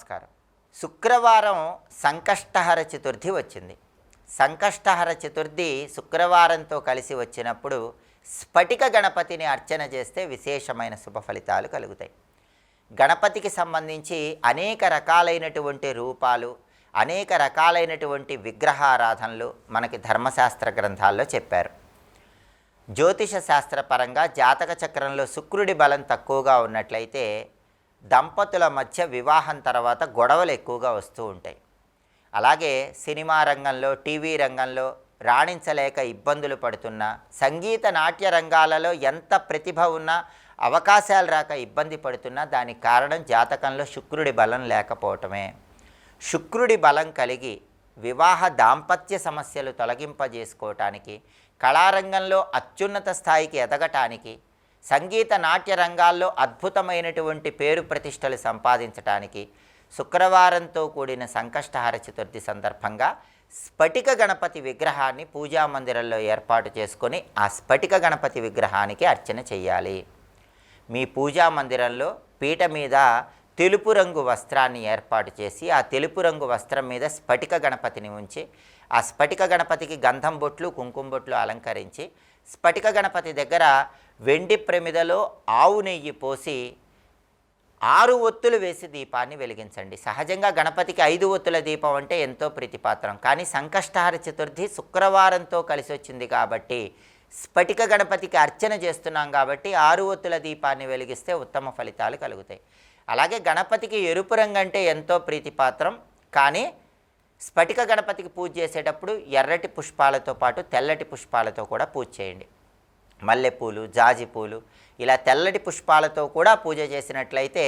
నమస్కారం. శుక్రవారం సంకష్టహర చతుర్థి వచ్చింది. సంకష్టహర చతుర్థి శుక్రవారంతో కలిసి వచ్చినప్పుడు స్ఫటిక గణపతిని అర్చన చేస్తే విశేషమైన శుభ ఫలితాలు కలుగుతాయి. గణపతికి సంబంధించి అనేక రకాలైనటువంటి రూపాలు అనేక రకాలైనటువంటి విగ్రహారాధనలు మనకి ధర్మశాస్త్ర గ్రంథాల్లో చెప్పారు. జ్యోతిష శాస్త్రపరంగా జాతక చక్రంలో శుక్రుడి బలం తక్కువగా ఉన్నట్లయితే దంపతుల మధ్య వివాహం తర్వాత గొడవలు ఎక్కువగా వస్తూ ఉంటాయి. అలాగే సినిమా రంగంలో టీవీ రంగంలో రాణించలేక ఇబ్బందులు పడుతున్నా సంగీత నాట్య రంగాలలో ఎంత ప్రతిభ ఉన్నా అవకాశాలు రాక ఇబ్బంది పడుతున్నా దానికి కారణం జాతకంలో శుక్రుడి బలం లేకపోవటమే. శుక్రుడి బలం కలిగి వివాహ దాంపత్య సమస్యలు తొలగింపజేసుకోవటానికి కళారంగంలో అత్యున్నత స్థాయికి ఎదగటానికి సంగీత నాట్య రంగాల్లో అద్భుతమైనటువంటి పేరు ప్రతిష్టలు సంపాదించటానికి శుక్రవారంతో కూడిన సంకష్టహార చతుర్థి సందర్భంగా స్ఫటిక గణపతి విగ్రహాన్ని పూజా మందిరంలో ఏర్పాటు చేసుకొని ఆ స్ఫటిక గణపతి విగ్రహానికి అర్చన చేయాలి. మీ పూజా మందిరంలో పీట మీద తెలుపు రంగు వస్త్రాన్ని ఏర్పాటు చేసి ఆ తెలుపు రంగు వస్త్రం మీద స్ఫటిక గణపతిని ఉంచి ఆ స్ఫటిక గణపతికి గంధం బొట్లు కుంకుమ బొట్లు అలంకరించి స్ఫటిక గణపతి దగ్గర వెండి ప్రమిదలో ఆవు నెయ్యి పోసి ఆరు ఒత్తులు వేసి దీపాన్ని వెలిగించండి. సహజంగా గణపతికి ఐదు ఒత్తుల దీపం అంటే ఎంతో ప్రీతిపాత్రం. కానీ సంకష్టహార చతుర్థి శుక్రవారంతో కలిసి వచ్చింది కాబట్టి స్ఫటిక గణపతికి అర్చన చేస్తున్నాం కాబట్టి ఆరు ఒత్తుల దీపాన్ని వెలిగిస్తే ఉత్తమ ఫలితాలు కలుగుతాయి. అలాగే గణపతికి ఎరుపు రంగు అంటే ఎంతో ప్రీతిపాత్రం. కానీ స్ఫటిక గణపతికి పూజ చేసేటప్పుడు ఎర్రటి పుష్పాలతో పాటు తెల్లటి పుష్పాలతో కూడా పూజ చేయండి. మల్లెపూలు జాజిపూలు ఇలా తెల్లటి పుష్పాలతో కూడా పూజ చేసినట్లయితే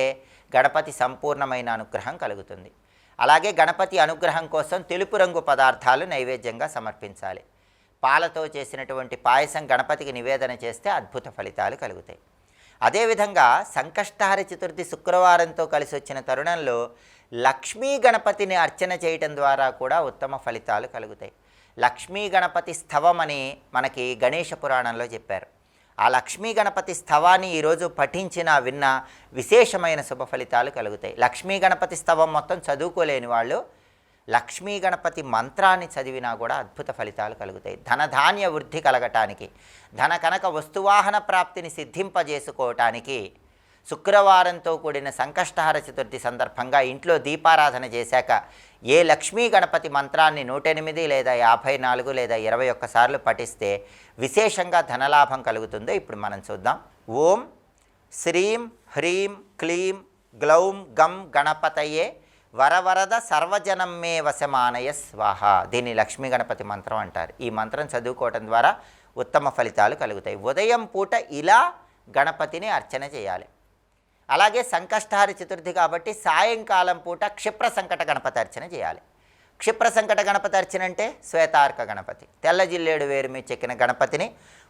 గణపతి సంపూర్ణమైన అనుగ్రహం కలుగుతుంది. అలాగే గణపతి అనుగ్రహం కోసం తెలుపు రంగు పదార్థాలు నైవేద్యంగా సమర్పించాలి. పాలతో చేసినటువంటి పాయసం గణపతికి నివేదన చేస్తే అద్భుత ఫలితాలు కలుగుతాయి. అదేవిధంగా సంకష్టహార చతుర్థి శుక్రవారంతో కలిసి వచ్చిన తరుణంలో లక్ష్మీ గణపతిని అర్చన చేయటం ద్వారా కూడా ఉత్తమ ఫలితాలు కలుగుతాయి. లక్ష్మీ గణపతి స్థవం అని మనకి గణేష పురాణంలో చెప్పారు. ఆ లక్ష్మీ గణపతి స్థవాన్ని ఈరోజు పఠించిన విన్న విశేషమైన శుభ ఫలితాలు కలుగుతాయి. లక్ష్మీ గణపతి స్థవం మొత్తం చదువుకోలేని వాళ్ళు లక్ష్మీ గణపతి మంత్రాన్ని చదివినా కూడా అద్భుత ఫలితాలు కలుగుతాయి. ధనధాన్య వృద్ధి కలగటానికి ధన కనక వస్తువాహన ప్రాప్తిని సిద్ధింపజేసుకోవటానికి శుక్రవారంతో కూడిన సంకష్టహార చతుర్థి సందర్భంగా ఇంట్లో దీపారాధన చేశాక ఏ లక్ష్మీ గణపతి మంత్రాన్ని నూటెనిమిది లేదా యాభై నాలుగు లేదా ఇరవై ఒక్కసార్లు పఠిస్తే విశేషంగా ధనలాభం కలుగుతుందో ఇప్పుడు మనం చూద్దాం. ఓం శ్రీం హ్రీం క్లీం గ్లౌం గం గణపతయే వరవరద సర్వజనమ్మే వశమానయ స్వాహ. దీన్ని లక్ష్మీ గణపతి మంత్రం అంటారు. ఈ మంత్రం చదువుకోవటం ద్వారా ఉత్తమ ఫలితాలు కలుగుతాయి. ఉదయం పూట ఇలా గణపతిని అర్చన చేయాలి. అలాగే సంకష్టహార చతుర్థి కాబట్టి సాయంకాలం పూట క్షిప్ర సంకట గణపతి అర్చన చేయాలి. క్షిప్ర సంకట గణపతి అర్చన అంటే శ్వేతార్క గణపతి. తెల్ల జిల్లేడు వేరు మీద చెక్కిన గణపతిని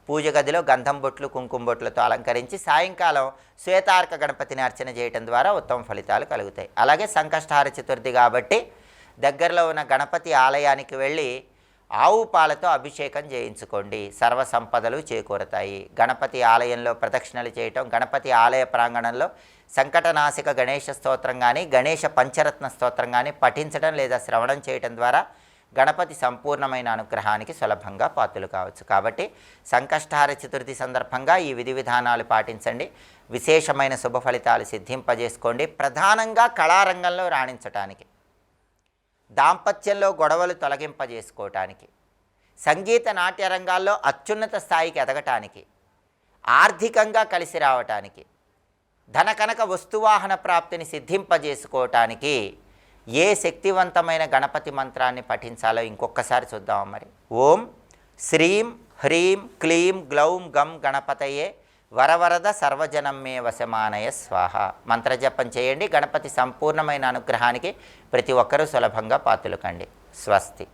పూజ గదిలో గంధం బొట్లు కుంకుమ బొట్లతో అలంకరించి సాయంకాలం శ్వేతార్క గణపతిని అర్చన చేయటం ద్వారా ఉత్తమ ఫలితాలు కలుగుతాయి. అలాగే సంకష్టహార చతుర్థి కాబట్టి దగ్గరలో ఉన్న గణపతి ఆలయానికి వెళ్ళి ఆవు పాలతో అభిషేకం చేయించుకోండి. సర్వ సంపదలు చేకూరతాయి. గణపతి ఆలయంలో ప్రదక్షిణలు చేయటం గణపతి ఆలయ ప్రాంగణంలో సంకటనాశిక గణేష స్తోత్రం కానీ గణేష పంచరత్న స్తోత్రం కానీ పఠించడం లేదా శ్రవణం చేయటం ద్వారా గణపతి సంపూర్ణమైన అనుగ్రహానికి సులభంగా పాత్రలు కావచ్చు. కాబట్టి సంకష్టహార చతుర్థి సందర్భంగా ఈ విధి విధానాలు పాటించండి. విశేషమైన శుభ ఫలితాలు సిద్ధింపజేసుకోండి. ప్రధానంగా కళారంగంలో రాణించటానికి. దాంపత్యంలో గొడవలు తొలగింపజేసుకోవటానికి సంగీత నాట్య రంగాల్లో అత్యున్నత స్థాయికి ఎదగటానికి ఆర్థికంగా కలిసి రావటానికి ధన కనక వస్తువాహన ప్రాప్తిని సిద్ధింపజేసుకోవటానికి ఏ శక్తివంతమైన గణపతి మంత్రాన్ని పఠించాలో ఇంకొకసారి చూద్దాం మరి. ఓం శ్రీం హ్రీం క్లీం గ్లౌం గం గణపతయే వరవరద సర్వజనం మే వశమానయ స్వాహ. మంత్రజపం చేయండి. గణపతి సంపూర్ణమైన అనుగ్రహానికి ప్రతి ఒక్కరూ సులభంగా పాతులకండి. స్వస్తి.